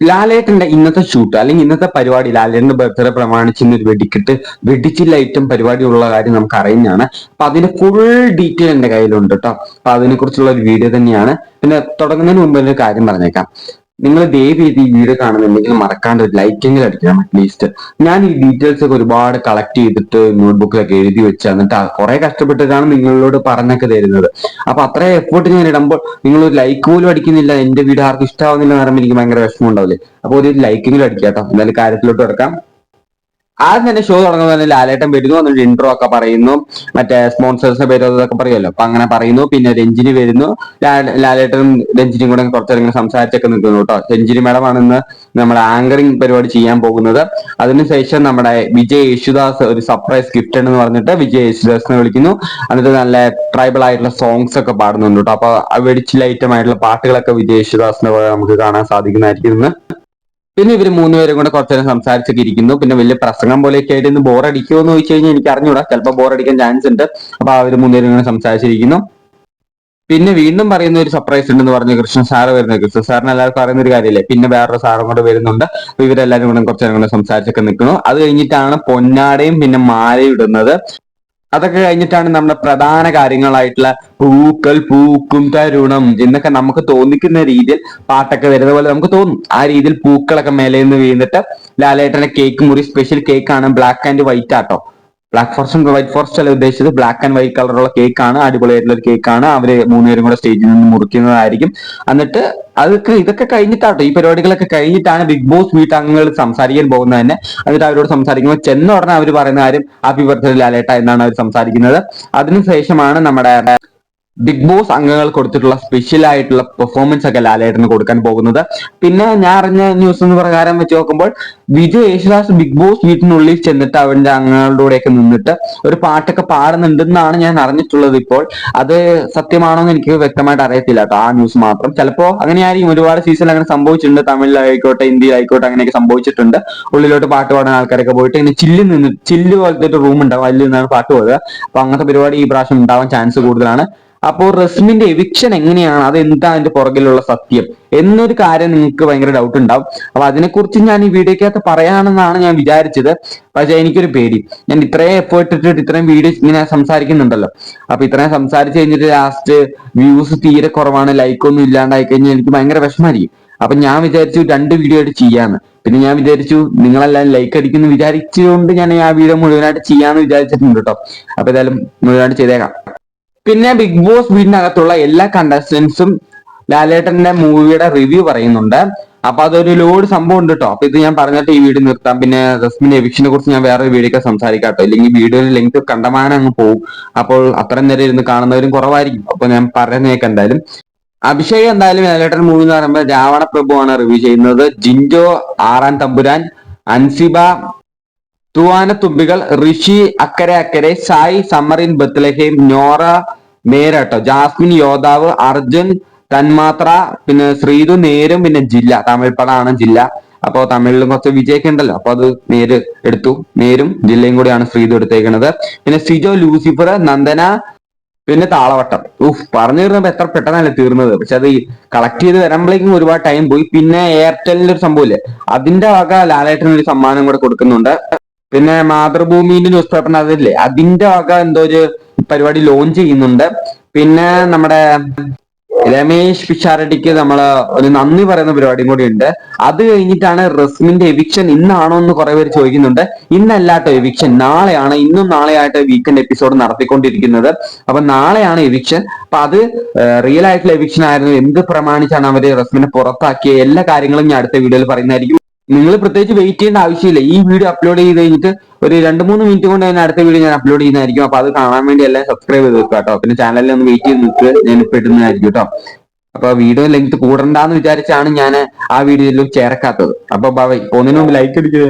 ലാലേട്ടന്റെ ഇന്നത്തെ ഷൂട്ട് അല്ലെങ്കിൽ ഇന്നത്തെ പരിപാടി ലാലേട്ടന്റെ ബർത്ത്ഡേ പ്രമാണിച്ച് ഇന്നൊരു വെടിക്കെട്ട് വെടിച്ചില്ല ഐറ്റം പരിപാടി ഉള്ള കാര്യം നമുക്ക് അറിയുന്നതാണ്. അപ്പൊ അതിന്റെ ഫുൾ ഡീറ്റെയിൽ എന്റെ കയ്യിലുണ്ട് കേട്ടോ അപ്പൊ അതിനെ കുറിച്ചുള്ള ഒരു വീഡിയോ തന്നെയാണ്. പിന്നെ തുടങ്ങുന്നതിന് മുമ്പ് ഒരു കാര്യം പറഞ്ഞേക്കാം. നിങ്ങൾ ദയവ് ചെയ്ത് ഈ വീഡിയോ കാണുന്നുണ്ടെങ്കിൽ മറക്കാണ്ട് ഒരു ലൈക്കെങ്കിലും അടിക്കണം അറ്റ്ലീസ്റ്റ് ഞാൻ ഈ ഡീറ്റെയിൽസ് ഒക്കെ ഒരുപാട് കളക്ട് ചെയ്തിട്ട് നോട്ട്ബുക്കിലൊക്കെ എഴുതി വെച്ച് എന്നിട്ട് കുറെ കഷ്ടപ്പെട്ടിട്ടാണ് നിങ്ങളോട് പറഞ്ഞൊക്കെ തരുന്നത്. അപ്പൊ അത്രയും എഫേർട്ട് ഞാൻ ഇടുമ്പോൾ നിങ്ങൾ ഒരു ലൈക്ക് പോലും അടിക്കുന്നില്ല. എന്റെ വീഡിയോ ആർക്കും ഇഷ്ടമാവുന്നില്ല എന്ന് പറയുമ്പോൾ എനിക്ക് ഭയങ്കര വിഷമം ഉണ്ടാവില്ലേ? അപ്പൊ ഒരു ലൈക്കെങ്കിലും അടിക്കാം കേട്ടോ. എന്തായാലും കാര്യത്തിലോട്ട് കിടക്കാം. ആദ്യം തന്നെ ഷോ തുടങ്ങുമ്പോൾ തന്നെ ലാലേട്ടൻ വരുന്നു എന്നിട്ട് ഇൻട്രോ ഒക്കെ പറയുന്നു. മറ്റേ സ്പോൺസേഴ്സിന്റെ പേര് അതൊക്കെ പറയുമല്ലോ. അപ്പൊ അങ്ങനെ പറയുന്നു. പിന്നെ രഞ്ജിനി വരുന്നു. ലാലേട്ടനും രഞ്ജിനിയും കൂടെ കുറച്ചേരം ഇങ്ങനെ സംസാരിച്ചൊക്കെ നിൽക്കുന്നു കേട്ടോ. രഞ്ജിനി മാഡമാണ് ഇന്ന് നമ്മുടെ ആങ്കറിംഗ് പരിപാടി ചെയ്യാൻ പോകുന്നത്. അതിനുശേഷം നമ്മുടെ വിജയ് യേശുദാസ് ഒരു സർപ്രൈസ് ഗിഫ്റ്റ് എന്ന് പറഞ്ഞിട്ട് വിജയ് യേശുദാസിനെ വിളിക്കുന്നു. എന്നിട്ട് നല്ല ട്രൈബൽ ആയിട്ടുള്ള സോങ്സ് ഒക്കെ പാടുന്നുണ്ട് കേട്ടോ. അപ്പൊ വെടിച്ചിലൈറ്റമായിട്ടുള്ള പാട്ടുകളൊക്കെ വിജയ് യേശുദാസിന്റെ നമുക്ക് കാണാൻ സാധിക്കുന്നതായിരിക്കും ഇന്ന്. പിന്നെ ഇവർ മൂന്നുപേരും കൂടെ കുറച്ചു നേരം സംസാരിച്ചൊക്കെ ഇരിക്കുന്നു. പിന്നെ വലിയ പ്രസംഗം പോലെയൊക്കെ ആയിട്ട് ഇന്ന് ബോർ അടിക്കുമോ എന്ന് ചോദിച്ചു കഴിഞ്ഞാൽ എനിക്ക് അറിഞ്ഞൂടാ. ചിലപ്പോൾ ബോർ അടിക്കാൻ ചാൻസ് ഉണ്ട്. അപ്പൊ ആ ഒരു മൂന്നുപേരും കൂടെ സംസാരിച്ചിരിക്കുന്നു. പിന്നെ വീണ്ടും പറയുന്ന ഒരു സർപ്രൈസ് ഉണ്ടെന്ന് പറഞ്ഞു കൃഷ്ണ സാറ് വരുന്നത്. കൃഷ്ണ സാറിന് എല്ലാവർക്കും അറിയുന്ന ഒരു കാര്യമല്ലേ പിന്നെ വേറൊരു സാറും കൂടെ വരുന്നുണ്ട്. അപ്പൊ ഇവരെല്ലാരും കൂടെ കുറച്ചു നേരം കൂടെ സംസാരിച്ചൊക്കെ നിൽക്കുന്നു. അത് കഴിഞ്ഞിട്ടാണ് പൊന്നാടയും പിന്നെ മാലയും ഇടുന്നത്. അതൊക്കെ കഴിഞ്ഞിട്ടാണ് നമ്മുടെ പ്രധാന കാര്യങ്ങളായിട്ടുള്ള പൂക്കൾ പൂക്കും തരുണം എന്നൊക്കെ നമുക്ക് തോന്നിക്കുന്ന രീതിയിൽ പാട്ടൊക്കെ വരുന്ന പോലെ നമുക്ക് തോന്നും. ആ രീതിയിൽ പൂക്കളൊക്കെ മേലെ നിന്ന് വീണിട്ട് ലാലേട്ടന്റെ കേക്ക് മുറി സ്പെഷ്യൽ കേക്ക് ആണ് ബ്ലാക്ക് ആൻഡ് വൈറ്റ് ആട്ടോ. ബ്ലാക്ക് ഫോറസ്റ്റ് വൈറ്റ് ഫോറസ്റ്റ് അല്ല ഉദ്ദേശിച്ചത്. ബ്ലാക്ക് ആൻഡ് വൈറ്റ് കളറുള്ള കേക്കാണ് അടിപൊളിയായിട്ടുള്ള ഒരു കേക്കാണ് അവർ മൂന്നുപേരും കൂടെ സ്റ്റേജിൽ നിന്ന് മുറിക്കുന്നതായിരിക്കും. എന്നിട്ട് അതൊക്കെ ഇതൊക്കെ കഴിഞ്ഞിട്ടാട്ടോ ഈ പരിപാടികളൊക്കെ കഴിഞ്ഞിട്ടാണ് ബിഗ് ബോസ് വീട്ടംഗങ്ങൾ സംസാരിക്കാൻ പോകുന്നത് തന്നെ. എന്നിട്ട് അവരോട് സംസാരിക്കുമ്പോൾ ചെന്ന ഉടനെ അവർ പറയുന്ന കാര്യം ഹാപ്പി ബർത്ത്ഡേ ലാലേട്ട എന്നാണ് അവർ സംസാരിക്കുന്നത്. അതിനുശേഷമാണ് നമ്മുടെ ബിഗ് ബോസ് അംഗങ്ങൾ കൊടുത്തിട്ടുള്ള സ്പെഷ്യൽ ആയിട്ടുള്ള പെർഫോമൻസ് ഒക്കെ ലാലേട്ടന് കൊടുക്കാൻ പോകുന്നത്. പിന്നെ ഞാൻ അറിഞ്ഞ ന്യൂസ് എന്ന് പ്രകാരം വെച്ച് നോക്കുമ്പോൾ വിജയ് യേശുദാസ് ബിഗ് ബോസ് വീട്ടിനുള്ളിൽ ചെന്നിട്ട് അവന്റെ അംഗങ്ങളുടെ കൂടെയൊക്കെ നിന്നിട്ട് ഒരു പാട്ടൊക്കെ പാടുന്നുണ്ടെന്നാണ് ഞാൻ അറിഞ്ഞിട്ടുള്ളത് ഇപ്പോൾ. അത് സത്യമാണോ എന്ന് എനിക്ക് വ്യക്തമായിട്ട് അറിയത്തില്ല ആ ന്യൂസ് മാത്രം. ചിലപ്പോ അങ്ങനെയായിരിക്കും ഒരുപാട് സീസൺ അങ്ങനെ സംഭവിച്ചിട്ടുണ്ട്. തമിഴിലായിക്കോട്ടെ ഹിന്ദിയിലായിക്കോട്ടെ അങ്ങനെയൊക്കെ സംഭവിച്ചിട്ടുണ്ട്. ഉള്ളിലോട്ട് പാട്ട് പാടുന്ന ആൾക്കാരൊക്കെ പോയിട്ട് ഇങ്ങനെ ചില്ല് നിന്ന് ചില്ല് പോലത്തെ ഒരു റൂം ഉണ്ടാവും അതിൽ നിന്നാണ് പാട്ട് പാടുക. അപ്പൊ അങ്ങനത്തെ പരിപാടി ഈ പ്രാവശ്യം ഉണ്ടാവാൻ ചാൻസ് കൂടുതലാണ്. അപ്പോൾ റസ്മിന്റെ എവിക്ഷൻ എങ്ങനെയാണ്? അത് എന്താ അതിന്റെ പുറകിലുള്ള സത്യം? എന്നൊരു കാര്യം നിങ്ങൾക്ക് ഭയങ്കര ഡൗട്ട് ഉണ്ടാവും. അപ്പൊ അതിനെക്കുറിച്ച് ഞാൻ ഈ വീഡിയോക്കകത്ത് പറയാണെന്നാണ് ഞാൻ വിചാരിച്ചത്. പക്ഷെ എനിക്കൊരു പേടി. ഞാൻ ഇത്രയും എഫേർട്ട് ഇട്ടിട്ട് ഇത്രയും വീഡിയോ ഇങ്ങനെ സംസാരിക്കുന്നുണ്ടല്ലോ. അപ്പൊ ഇത്രയും സംസാരിച്ച് കഴിഞ്ഞിട്ട് ലാസ്റ്റ് വ്യൂസ് തീരെ കുറവാണ് ലൈക്ക് ഒന്നും ഇല്ലാണ്ടായി കഴിഞ്ഞാൽ എനിക്ക് ഭയങ്കര വിഷമായിരിക്കും അപ്പൊ ഞാൻ വിചാരിച്ചു രണ്ട് വീഡിയോ ആയിട്ട് ചെയ്യാന്ന്. പിന്നെ ഞാൻ വിചാരിച്ചു നിങ്ങളെല്ലാം ലൈക്ക് അടിക്കുന്നു വിചാരിച്ചുകൊണ്ട് ഞാൻ ആ വീഡിയോ മുഴുവനായിട്ട് ചെയ്യാന്ന് വിചാരിച്ചിട്ടുണ്ട് കേട്ടോ അപ്പൊ ഏതായാലും മുഴുവനായിട്ട് ചെയ്തേക്കാം. പിന്നെ ബിഗ് ബോസ് വീടിനകത്തുള്ള എല്ലാ കണ്ടസ്റ്റൻസും ലാലേട്ടന്റെ മൂവിയുടെ റിവ്യൂ പറയുന്നുണ്ട്. അപ്പൊ അതൊരു ലോഡ് സംഭവം ഉണ്ട് കേട്ടോ അപ്പൊ ഇത് ഞാൻ പറഞ്ഞിട്ട് ഈ വീട് നിർത്താം. പിന്നെ റസ്മിന്റെ എവിക്ഷനെ കുറിച്ച് ഞാൻ വേറെ വീഡിയോ ഒക്കെ സംസാരിക്കാം കേട്ടോ ഇല്ലെങ്കിൽ വീഡിയോയുടെ ലെങ്ത് കണ്ടമാനം അങ്ങ് പോകും അപ്പോൾ അത്രയും നേരം ഇരുന്ന് കാണുന്നവരും കുറവായിരിക്കും. അപ്പൊ ഞാൻ പറയുന്നേക്ക് എന്തായാലും. അഭിഷേക് എന്തായാലും ലാലേട്ടൻ മൂവി എന്ന് പറയുമ്പോൾ രാവണ പ്രഭുവാണ് റിവ്യൂ ചെയ്യുന്നത്. ജിൻജോ ആറാൻ തമ്പുരാൻ Ansiba തുവാന തുമ്പികൾ Rishi Akkare Akkare Sai summer in Bethlehem Nora മേരട്ടോ Jasmine യോദ്ധാവ് അർജുൻ തന്മാത്ര പിന്നെ ശ്രീതു നേരും പിന്നെ ജില്ല തമിഴ് പടമാണ് ജില്ല. അപ്പോ തമിഴിലും കുറച്ച് വിജയൊക്കെ ഉണ്ടല്ലോ. അപ്പൊ അത് നേര് എടുത്തു. നേരും ജില്ലയും കൂടിയാണ് ശ്രീതു എടുത്തേക്കുന്നത് പിന്നെ സിജോ ലൂസിഫർ നന്ദന പിന്നെ താളവട്ടം. ഉഫ് പറഞ്ഞു തീർന്നപ്പോ എത്ര പെട്ടെന്നല്ലേ തീർന്നത്. പക്ഷെ അത് കളക്ട് ചെയ്ത് വരുമ്പോഴേക്കും ഒരുപാട് ടൈം പോയി. പിന്നെ എയർടെലിന്റെ ഒരു സംഭവം സംഭവമില്ലേ അതിന്റെ വക ലാലേട്ടന് ഒരു സമ്മാനം കൂടെ കൊടുക്കുന്നുണ്ട്. പിന്നെ മാതൃഭൂമിന്റെ ന്യൂസ് പേപ്പറിന് അതില്ലേ? അതിന്റെ വക എന്തോ ഒരു പരിപാടി ലോഞ്ച് ചെയ്യുന്നുണ്ട്. പിന്നെ നമ്മുടെ രമേശ് പിഷാരടിക്ക് നമ്മൾ ഒരു നന്ദി പറയുന്ന പരിപാടിയും കൂടി ഉണ്ട്. അത് കഴിഞ്ഞിട്ടാണ് റസ്മിന്റെ എവിക്ഷൻ ഇന്നാണോ എന്ന് കുറെ പേര് ചോദിക്കുന്നുണ്ട്. ഇന്നല്ലാട്ടോ എവിക്ഷൻ നാളെയാണ് ഇന്നും നാളെയായിട്ട് വീക്കെൻഡ് എപ്പിസോഡ് നടത്തിക്കൊണ്ടിരിക്കുന്നത്. അപ്പൊ നാളെയാണ് എവിക്ഷൻ അപ്പൊ അത് റിയൽ ആയിട്ടുള്ള എവിക്ഷൻ ആയിരുന്നു. എന്ത് പ്രമാണിച്ചാണ് അവർ റസ്മിനെ പുറത്താക്കിയ? എല്ലാ കാര്യങ്ങളും ഞാൻ അടുത്ത വീഡിയോയിൽ പറയുന്നതായിരിക്കും. നിങ്ങൾ പ്രത്യേകിച്ച് വെയിറ്റ് ചെയ്യേണ്ട ആവശ്യമില്ല. ഈ വീഡിയോ അപ്ലോഡ് ചെയ്ത് കഴിഞ്ഞിട്ട് ഒരു രണ്ട് മൂന്ന് മിനിറ്റ് കൊണ്ട് തന്നെ അടുത്ത വീഡിയോ ഞാൻ അപ്ലോഡ് ചെയ്യുന്നതായിരിക്കും. അപ്പൊ അത് കാണാൻ വേണ്ടി എല്ലാം സബ്സ്ക്രൈബ് ചെയ്ത് വെക്കുക കേട്ടോ. പിന്നെ ചാനലിൽ ഒന്ന് വെയിറ്റ് ചെയ്ത് നിൽക്കുക. ഞാൻ പെട്ടെന്നായിരിക്കും കേട്ടോ. അപ്പൊ വീഡിയോ ലെങ്ത് കൂടണ്ടെന്ന് വിചാരിച്ചാണ് ഞാൻ ആ വീഡിയോയിൽ ചേർക്കാത്തത്. അപ്പൊ ബൈ ഒന്നിനും ലൈക്ക് അടിക്കുക.